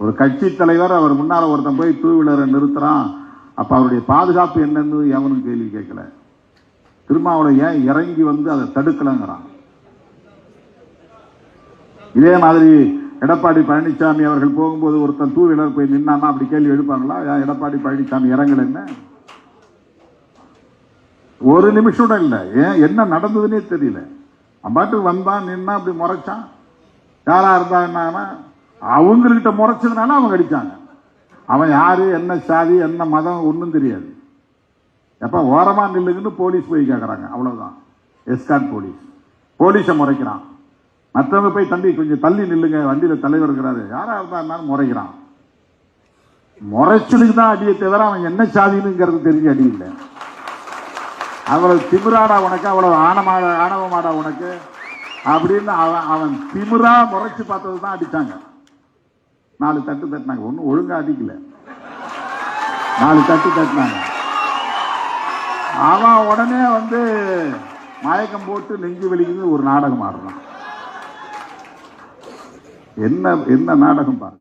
ஒரு கட்சி தலைவர் அவர் முன்னால் ஒருத்தன் போய் டூ வீலரை நிறுத்துறான். அப்போ அவருடைய பாதுகாப்பு என்னன்னு எவனும் கேள்வி கேட்கல. திருமாவளை ஏன் இறங்கி வந்து அதை தடுக்கலங்கிறான். இதே மாதிரி எடப்பாடி பழனிசாமி அவர்கள் போகும்போது ஒருத்தன் டூ வீலர் போய் நின்னான்னா அப்படி கேள்வி எழுப்பாங்களா? ஏன் எடப்பாடி பழனிசாமி இறங்கல என்ன? ஒரு நிமிஷம் கூட இல்லை. ஏன்? என்ன நடந்ததுன்னே தெரியல. அவன் பாட்டுக்கு வந்தான் நின்னா அப்படி முறைச்சான். யாரா இருந்தா என்னன்னா அவங்கக்கிட்ட முறைச்சதுனால அவங்க அடித்தாங்க அவன் யாரு என்ன சாதி என்ன மதம் ஒன்றும் தெரியாது. எப்போ ஓரமாக நில்லுங்கன்னு போலீஸ் போய் கேட்குறாங்க அவ்வளோதான் எஸ்கான் போலீஸ். போலீஸை முறைக்கிறான். மற்றவங்க போய் தம்பி கொஞ்சம் தள்ளி நில்லுங்க. வண்டியில் தலைவர் இருக்கிறாரு. யாராக இருந்தாருனாலும் முறைக்கிறான். முறைச்சலுக்கு தான் அடியை தவிர அவன் என்ன சாதினுங்கிறது தெரிஞ்சு அடி இல்லை. அவ்வளவு திமிராடா உனக்கு அவ்வளவு ஆணமா ஆணவமாடா உனக்கு. அப்படின்னு அவன் அவன் திமிரா முறைச்சு பார்த்தது தான் அடிச்சாங்க. நாலு தட்டு தட்டினாங்க. ஒன்றும் ஒழுங்கா அடிக்கல. நாலு தட்டு தட்டினாங்க. அவன் உடனே வந்து மயக்கம் போட்டு நெஞ்சு வலிக்குது ஒரு நாடகம் ஆடுறான். என்ன என்ன நாடகம் பாருங்க